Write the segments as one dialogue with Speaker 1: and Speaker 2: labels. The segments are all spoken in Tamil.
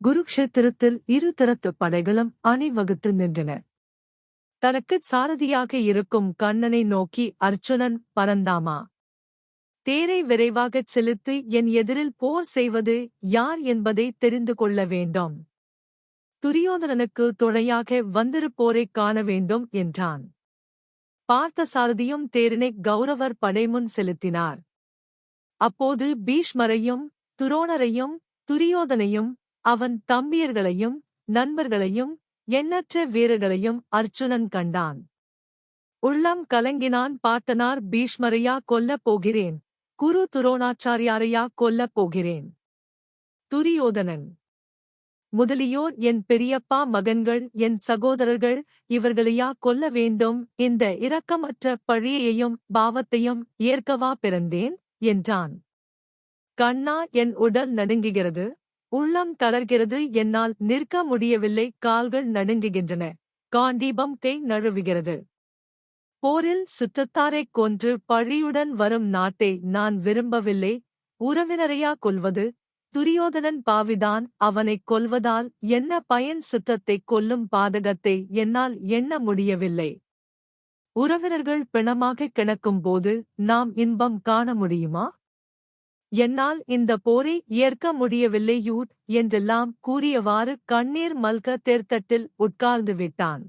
Speaker 1: குருக்ஷேத்திரத்தில் இரு தரத்து படைகளும் அணிவகுத்து நின்றன. தனக்குச் சாரதியாக இருக்கும் கண்ணனை நோக்கி அர்ச்சுனன் பரந்தாமா தேரை விரைவாகச் செலுத்தி என் எதிரில் போர் செய்வது யார் என்பதை தெரிந்து கொள்ள வேண்டும். துரியோதனனுக்கு துணையாக வந்திருப்போரைக் காண வேண்டும் என்றான். பார்த்த சாரதியும் தேரினை கௌரவர் படைமுன் செலுத்தினார். அப்போது பீஷ்மரையும் துரோணரையும் துரியோதனையும் அவன் தம்பியர்களையும் நண்பர்களையும் எண்ணற்ற வீரர்களையும் அர்ச்சுனன் கண்டான். உள்ளம் கலங்கினான் பாட்டனார் பீஷ்மரையா கொல்லப் போகிறேன். குரு துரோணாச்சாரியாரையா கொல்லப் போகிறேன். துரியோதனன். முதலியோர் என் பெரியப்பா மகன்கள் என் சகோதரர்கள் இவர்களையா கொல்ல வேண்டும். இந்த இரக்கமற்ற பழியையும் பாவத்தையும் ஏற்கவா பிறந்தேன் என்றான். கண்ணா என் உடல் நடுங்குகிறது. உள்ளம் தளர்கிறது என்னால் நிற்க முடியவில்லை கால்கள் நடுங்குகின்றன. காண்டீபம் கை நழுவுகிறது. போரில் சுற்றத்தாரைக் கொன்று பழியுடன் வரும் நாட்டை நான் விரும்பவில்லை. உறவினரையா கொல்வது? துரியோதனன் பாவிதான் அவனைக் கொல்வதால் என்ன பயன்? சுற்றத்தைக் கொல்லும் பாதகத்தை என்னால் எண்ண முடியவில்லை. உறவினர்கள் பிணமாகக் கிடக்கும்போது நாம் இன்பம் காண முடியுமா? என்னால் இந்த போரை ஏற்க முடியவில்லை யூட் என்றெல்லாம் கூறியவாறு கண்ணீர் மல்க தேர்த்தட்டில் உட்கார்ந்து விட்டான்.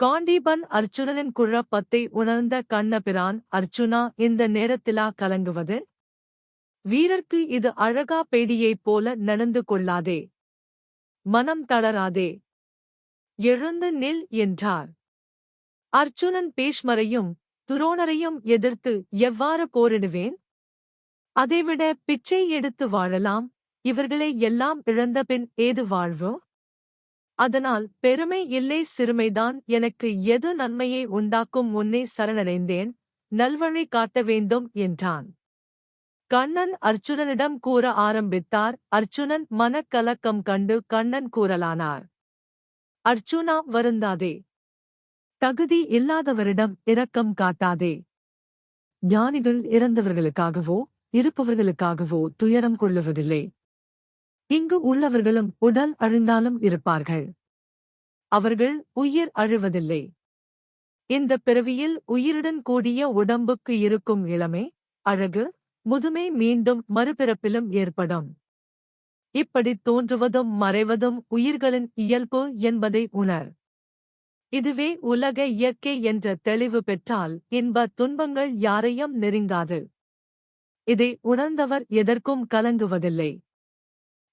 Speaker 1: காண்டீபன் அர்ச்சுனனின் குழப்பத்தை உணர்ந்த கண்ணபிரான் அர்ச்சுனா இந்த நேரத்திலா கலங்குவது? வீரர்க்கு இது அழகா பேடியைப் போல நடந்து கொள்ளாதே. மனம் தளராதே. எழுந்து நில் என்றார். அர்ச்சுனன் பேஷ்மரையும் துரோணரையும் எதிர்த்து எவ்வாறு போரிடுவேன்? அதைவிட பிச்சை எடுத்து வாழலாம். இவர்களை எல்லாம் இழந்தபின் ஏது வாழ்வோ? அதனால் பெருமை இல்லை சிறுமைதான். எனக்கு எது நன்மையை உண்டாக்கும் முன்னே சரணடைந்தேன். நல்வழி காட்ட வேண்டும் என்றான். கண்ணன் அர்ச்சுனனிடம் கூற ஆரம்பித்தார். அர்ச்சுனன் மனக்கலக்கம் கண்டு கண்ணன் கூறலானார். அர்ச்சுனா வருந்தாதே. தகுதி இல்லாதவரிடம் இரக்கம் காட்டாதே. ஞானிகள் இறந்தவர்களுக்காகவோ இருப்பவர்களுக்காகவோ துயரம் கொள்ளுவதில்லை. இங்கு உள்ளவர்களும் உடல் அழிந்தாலும் இருப்பார்கள். அவர்கள் உயிர் அழுவதில்லை. இந்த பிறவியில் உயிருடன் கூடிய உடம்புக்கு இருக்கும் இளமை அழகு முதுமை மீண்டும் மறுபிறப்பிலும் ஏற்படும். இப்படி தோன்றுவதும் மறைவதும் உயிர்களின் இயல்பு என்பதை உணர். இதுவே உலக இயற்கை என்ற தெளிவு பெற்றால் இன்ப துன்பங்கள் யாரையும் நெருங்காது. இதை உணர்ந்தவர் எதற்கும் கலங்குவதில்லை.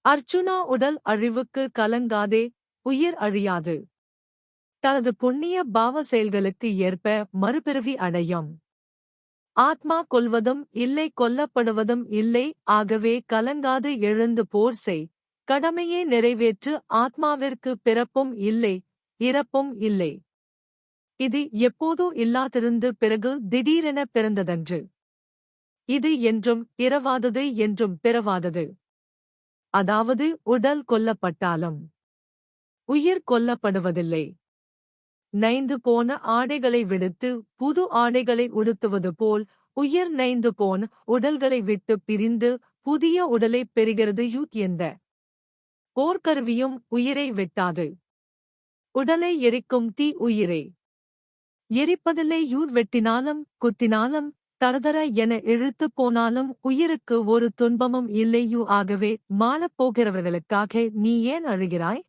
Speaker 1: அர்ச்சுனா உடல் அழிவுக்கு கலங்காதே உயிர் அழியாது. தனது புண்ணிய பாவ செயல்களுக்கு ஏற்ப மறுபிறவி அடையும். ஆத்மா கொல்வதும் இல்லை கொல்லப்படுவதும் இல்லை ஆகவே கலங்காது எழுந்து போர் செய். கடமையே நிறைவேற்று ஆத்மாவிற்கு பிறப்பும் இல்லை இறப்பும் இல்லை. இது எப்போதோ இல்லாதிருந்து பிறகு திடீரென பிறந்ததன்று. இது என்றும் இரவாதது என்றும் பிறவாதது. அதாவது உடல் கொல்லப்பட்டாலும் உயிர் கொல்லப்படுவதில்லை. நைந்து போன ஆடைகளை விடுத்து புது ஆடைகளை உடுத்துவது போல் உயிர் நைந்து போன உடல்களை விட்டு பிரிந்து புதிய உடலை பெறுகிறது யூத் எந்த போர்க்கருவியும் உயிரை வெட்டாது. உடலை எரிக்கும் தீ உயிரே. எரிப்பதில்லை யூர் வெட்டினாலும் குத்தினாலும் தரதர என இழுத்துப் போனாலும் உயிருக்கு ஒரு துன்பமும் இல்லையோ ஆகவே மாலப்போகிறவர்களுக்காக நீ ஏன் அழுகிறாய்?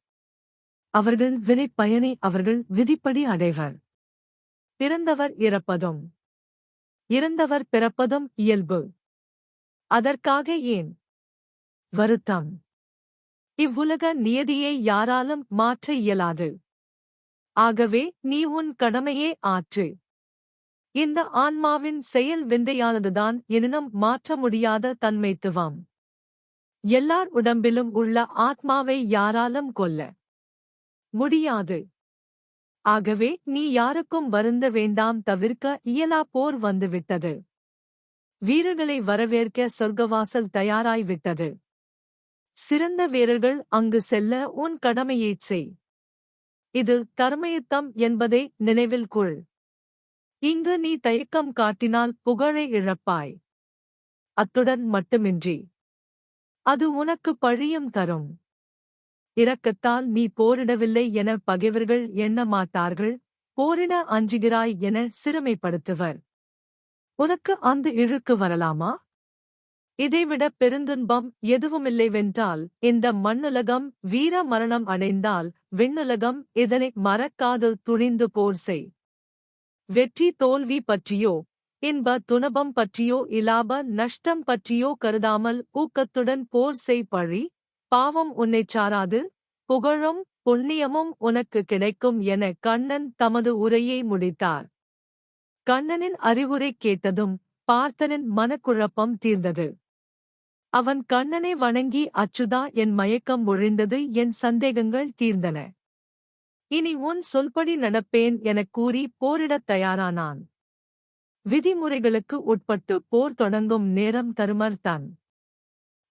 Speaker 1: அவர்கள் வினை பயனை அவர்கள் விதிப்படி அடைவர். பிறந்தவர் இறப்பதும். இறந்தவர் பிறப்பதும் இயல்பு. அதற்காக ஏன்? வருத்தம். இவ்வுலக நியதியை யாராலும் மாற்ற இயலாது. ஆகவே நீ உன் கடமையே ஆற்று. இந்த ஆன்மாவின் செயல் விந்தையானதுதான் எனினும் மாற்ற முடியாத தன்மைத்துவம். எல்லார் உடம்பிலும் உள்ள ஆத்மாவை யாராலும் கொல்ல முடியாது. ஆகவே நீ யாருக்கும் வருந்த வேண்டாம் தவிர்க்க இயலா போர் வந்துவிட்டது. வீரர்களை வரவேற்க சொர்க்கவாசல் தயாராய்விட்டது. சிறந்த வீரர்கள் அங்கு செல்ல உன் கடமையைச் செய். இது தர்மயுத்தம் என்பதை நினைவில் கொள். இங்கு நீ தயக்கம் காட்டினால் புகழை இழப்பாய். அத்துடன் மட்டுமின்றி அது உனக்கு பழியும் தரும். இரக்கத்தால் நீ போரிடவில்லை என பகைவர்கள் எண்ண மாட்டார்கள் போரிட அஞ்சுகிறாய் என சிறுமைப்படுத்துவர். உனக்கு அந்த இழுக்கு வரலாமா? இதைவிட பெருந்துன்பம் எதுவுமில்லைவென்றால் இந்த மண்ணுலகம் வீர மரணம் அடைந்தால் விண்ணுலகம் இதனை மறக்காது துணிந்து போர் செய். வெற்றி தோல்வி பற்றியோ இன்ப துனபம் பற்றியோ இலாப நஷ்டம் பற்றியோ கருதாமல் ஊக்கத்துடன் போர் செய் பழி பாவம் உன்னைச் சாராது புகழும் புண்ணியமும் உனக்கு கிடைக்கும் என கண்ணன் தமது உரையை முடித்தார். கண்ணனின் அறிவுரை கேட்டதும் பார்த்தனின் மனக்குழப்பம் தீர்ந்தது. அவன் கண்ணனை வணங்கி அச்சுதா என் மயக்கம் ஒழிந்தது என் சந்தேகங்கள் தீர்ந்தன. இனி உன் சொல்படி நடப்பேன் எனக் கூறி போரிடத் தயாரானான். விதிமுறைகளுக்கு உட்பட்டு போர் தொடங்கும் நேரம் தருமர் தன்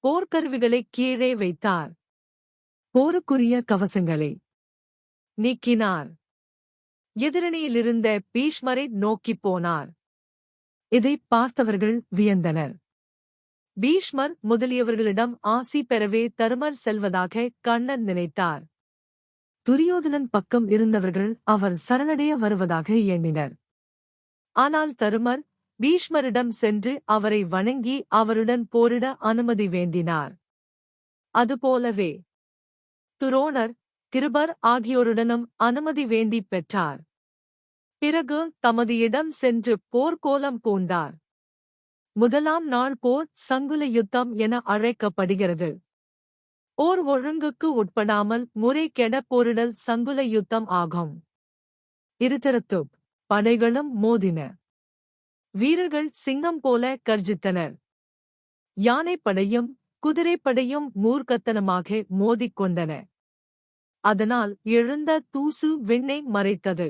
Speaker 1: போர்க்கருவிகளை கீழே வைத்தார். போருக்குரிய கவசங்களை நீக்கினார். எதிரணியிலிருந்த பீஷ்மரை நோக்கிப் போனார். இதைப் பார்த்தவர்கள் வியந்தனர். பீஷ்மர் முதலியவர்களிடம் ஆசி பெறவே தருமர் செல்வதாக கண்ணன் நினைத்தார். துரியோதனன் பக்கம் இருந்தவர்கள் அவர் சரணடைய வருவதாக எண்ணினர். ஆனால் தருமர் பீஷ்மரிடம் சென்று அவரை வணங்கி அவருடன் போரிட அனுமதி வேண்டினார். அதுபோலவே துரோணர் கிருபர் ஆகியோருடனும் அனுமதி வேண்டிப் பெற்றார். பிறகு தமது இடம் சென்று போர்க்கோலம் பூண்டார். முதலாம் நாள் போர் சங்குல யுத்தம் என அழைக்கப்படுகிறது. ஓர் ஒழுங்குக்கு உட்படாமல் முறை கெட போரிடல் சங்குல யுத்தம் ஆகும். இருதரத்து படைகளும் மோதின. வீரர்கள் சிங்கம் போல கர்ஜித்தனர். யானைப்படையும் குதிரைப்படையும் மூர்க்கத்தனமாக மோதிக்கொண்டன அதனால் எழுந்த தூசு விண்ணை மறைத்தது.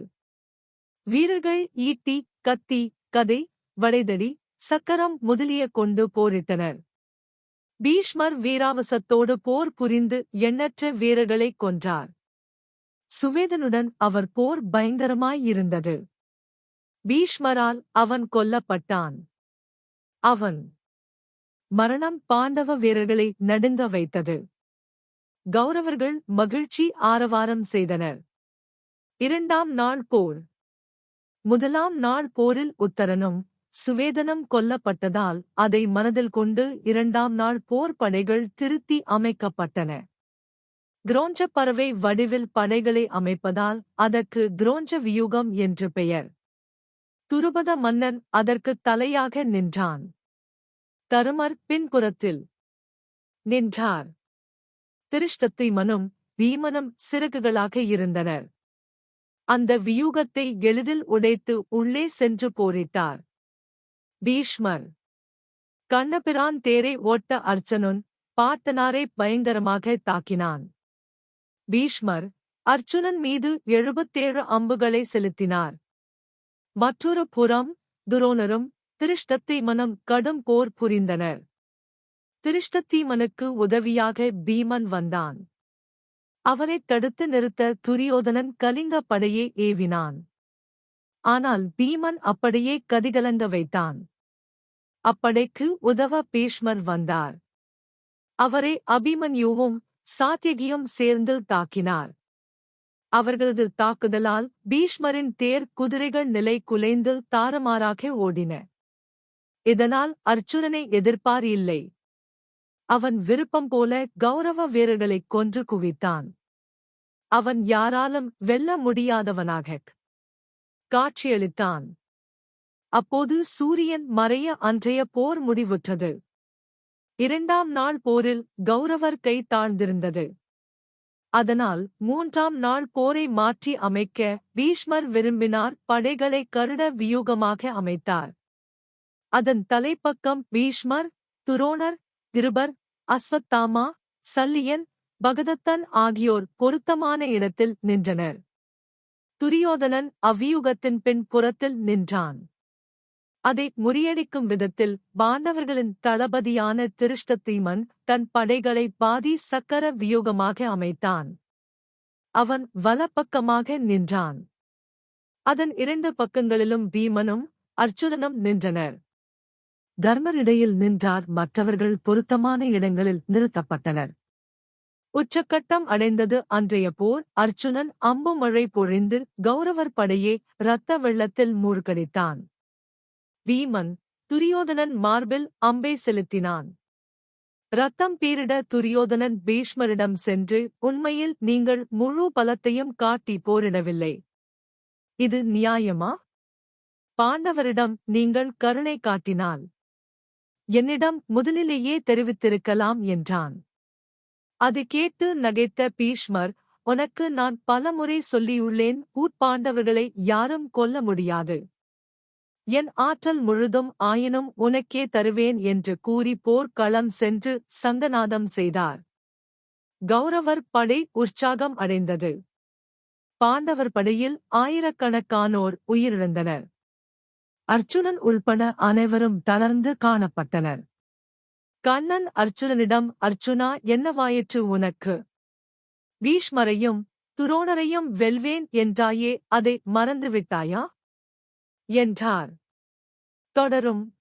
Speaker 1: வீரர்கள் ஈட்டி கத்தி கதை வளைதடி சக்கரம் முதலிய கொண்டு போரிட்டனர். பீஷ்மர் வீராவசத்தோடு போர் புரிந்து எண்ணற்ற வீரர்களைக் கொன்றார். சுவேதனுடன் அவர் போர் பயங்கரமாயிருந்தது பீஷ்மரால் அவன் கொல்லப்பட்டான். அவன் மரணம் பாண்டவ வீரர்களை நடுங்க வைத்தது. கௌரவர்கள் மகிழ்ச்சி ஆரவாரம் செய்தனர். இரண்டாம் நாள் போர். முதலாம் நாள் போரில் உத்தரனும் சுவேதனம் கொல்லப்பட்டதால் அதை மனதில் கொண்டு இரண்டாம் நாள் போர் படைகள் திருத்தி அமைக்கப்பட்டன. கிரோஞ்ச பறவை வடிவில் படைகளை அமைப்பதால் அதற்கு குரோஞ்ச வியூகம் என்று பெயர். துருபத மன்னன் அதற்கு தலையாக நின்றான். தருமர் பின்புறத்தில் நின்றார். திருஷ்டத்திமனும் வீமனும் சிறகுகளாக இருந்தனர். அந்த வியூகத்தை எளிதில் உடைத்து உள்ளே சென்று போரிட்டார். பீஷ்மர் கண்ணபிரான் தேரை ஓட்ட அர்ச்சனுன் பார்த்தனாரை பயங்கரமாக தாக்கினான். பீஷ்மர் அர்ச்சுனன் மீது எழுபத்தேழு அம்புகளை செலுத்தினார். மற்றொரு புறம் துரோணரும் திருஷ்டத்தீமனும் கடும் போர் புரிந்தனர். திருஷ்டத்தீமனுக்கு உதவியாக பீமன் வந்தான். அவனைத் தடுத்து நிறுத்த துரியோதனன் கலிங்க படையே ஏவினான். ஆனால் பீமன் அப்படியே கதிகலங்க வைத்தான். அப்படைக்கு உதவ பீஷ்மர் வந்தார். அவரை அபிமன்யுவும் சாத்தியகியும் சேர்ந்து தாக்கினார். அவர்களது தாக்குதலால் பீஷ்மரின் தேர் குதிரைகள் நிலை குலைந்து தாறுமாறாக ஓடின. இதனால் அர்ச்சுனனை எதிர்ப்பார் இல்லை. அவன் விருப்பம் போல கௌரவ வீரர்களைக் கொன்று குவித்தான். அவன் யாராலும் வெல்ல முடியாதவனாகக் காட்சியளித்தான். அப்போது சூரியன் மறைய அன்றைய போர் முடிவுற்றது. இரண்டாம் நாள் போரில் கௌரவர் கை தாழ்ந்திருந்தது. அதனால் மூன்றாம் நாள் போரை மாற்றி அமைக்க பீஷ்மர் விரும்பினார் படைகளை கருட வியூகமாக அமைத்தார். அதன் தலைப்பக்கம் பீஷ்மர் துரோணர் திருபர் அஸ்வத்தாமா சல்லியன் பகதத்தன் ஆகியோர் பொருத்தமான இடத்தில் நின்றனர். துரியோதனன் அவ்வியூகத்தின் பின் புறத்தில் நின்றான். அதை முறியடிக்கும் விதத்தில் பாண்டவர்களின் தளபதியான திருஷ்டத்தீமன் தன் படைகளை பாதி சக்கர வியூகமாக அமைத்தான். அவன் வலப்பக்கமாக நின்றான். அதன் இரண்டு பக்கங்களிலும் பீமனும் அர்ச்சுனனும் நின்றனர். தர்மரிடையில் நின்றார் மற்றவர்கள் பொருத்தமான இடங்களில் நிறுத்தப்பட்டனர். உச்சக்கட்டம் அடைந்தது அன்றைய போர் அர்ச்சுனன் அம்பு மழை பொழிந்து கௌரவர் படையே இரத்த வெள்ளத்தில் மூழ்கடித்தான். வீமன் துரியோதனன் மார்பில் அம்பை செலுத்தினான். ரத்தம் பீரிட துரியோதனன் பீஷ்மரிடம் சென்று உண்மையில் நீங்கள் முழு பலத்தையும் காட்டி போரிடவில்லை. இது நியாயமா? பாண்டவரிடம் நீங்கள் கருணை காட்டினால். என்னிடம் முதலிலேயே தெரிவித்திருக்கலாம் என்றான். அது கேட்டு நகைத்த பீஷ்மர் உனக்கு நான் பலமுறை சொல்லியுள்ளேன் ஊட்பாண்டவர்களை யாரும் கொல்ல முடியாது. என் ஆற்றல் முழுதும் ஆயினும் உனக்கே தருவேன் என்று கூறி போர்க்களம் சென்று சங்கநாதம் செய்தார். கௌரவர் படை உற்சாகம் அடைந்தது. பாண்டவர் படையில் ஆயிரக்கணக்கானோர் உயிரிழந்தனர். அர்ச்சுனன் உள்பட அனைவரும் தளர்ந்து காணப்பட்டனர். கண்ணன் அர்ச்சுனனிடம் அர்ச்சுனா என்னவாயிற்று உனக்கு? பீஷ்மரையும் துரோணரையும் வெல்வேன் என்றாயே அதை மறந்துவிட்டாயா? என்றார். தொடரும்.